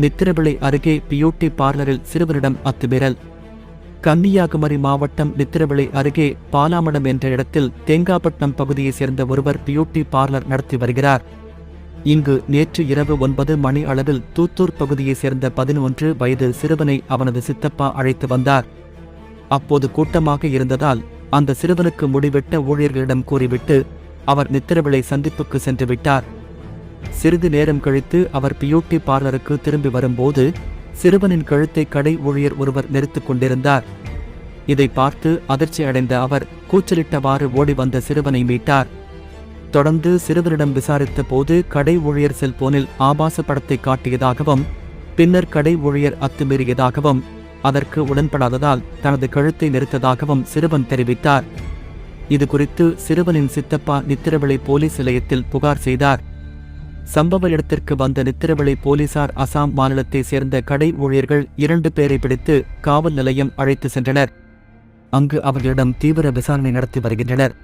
நித்திரவிளை அருகே பியூட்டி பார்லரில் சிறுவனிடம் அத்துமீறல். கன்னியாகுமரி மாவட்டம் நித்திரவிளை அருகே பாலாமடம் என்ற இடத்தில் தேங்காப்பட்டினம் பகுதியைச் சேர்ந்த ஒருவர் பியூட்டி பார்லர் நடத்தி வருகிறார். இங்கு நேற்று இரவு ஒன்பது மணி அளவில் தூத்தூர் பகுதியைச் சேர்ந்த பதினொன்று வயது சிறுவனை அவனது சித்தப்பா அழைத்து வந்தார். அப்போது கூட்டமாக இருந்ததால் அந்த சிறுவனுக்கு முடிவிட்ட ஊழியர்களிடம் கூறிவிட்டு அவர் நித்திரவிளை சந்திப்புக்கு சென்று விட்டார். சிறிது நேரம் கழித்து அவர் பியூட்டி பார்லருக்கு திரும்பி வரும்போது சிறுவனின் கழுத்தை கடை ஊழியர் ஒருவர் நெரித்துக் கொண்டிருந்தார். இதை பார்த்து அதிர்ச்சி அடைந்த அவர் கூச்சலிட்டவாறு ஓடி வந்த சிறுவனை மீட்டார். தொடர்ந்து சிறுவனிடம் விசாரித்த போது கடை ஊழியர் செல்போனில் ஆபாச படத்தை காட்டியதாகவும் பின்னர் கடை ஊழியர் அத்துமீறியதாகவும் அதற்கு உடன்படாததால் தனது கழுத்தை நிறுத்ததாகவும் சிறுவன் தெரிவித்தார். இது குறித்து சிறுவனின் சித்தப்பா நித்திரவிளை போலீஸ் நிலையத்தில் புகார் செய்தார். சம்பவ இடத்திற்கு வந்த நித்திரவிளை போலீசார் அசாம் மாநிலத்தைச் சேர்ந்த கடை ஊழியர்கள் இரண்டு பேரை பிடித்து காவல் நிலையம் அழைத்து சென்றனர். அங்கு அவர்களிடம் தீவிர விசாரணை நடத்தி வருகின்றனர்.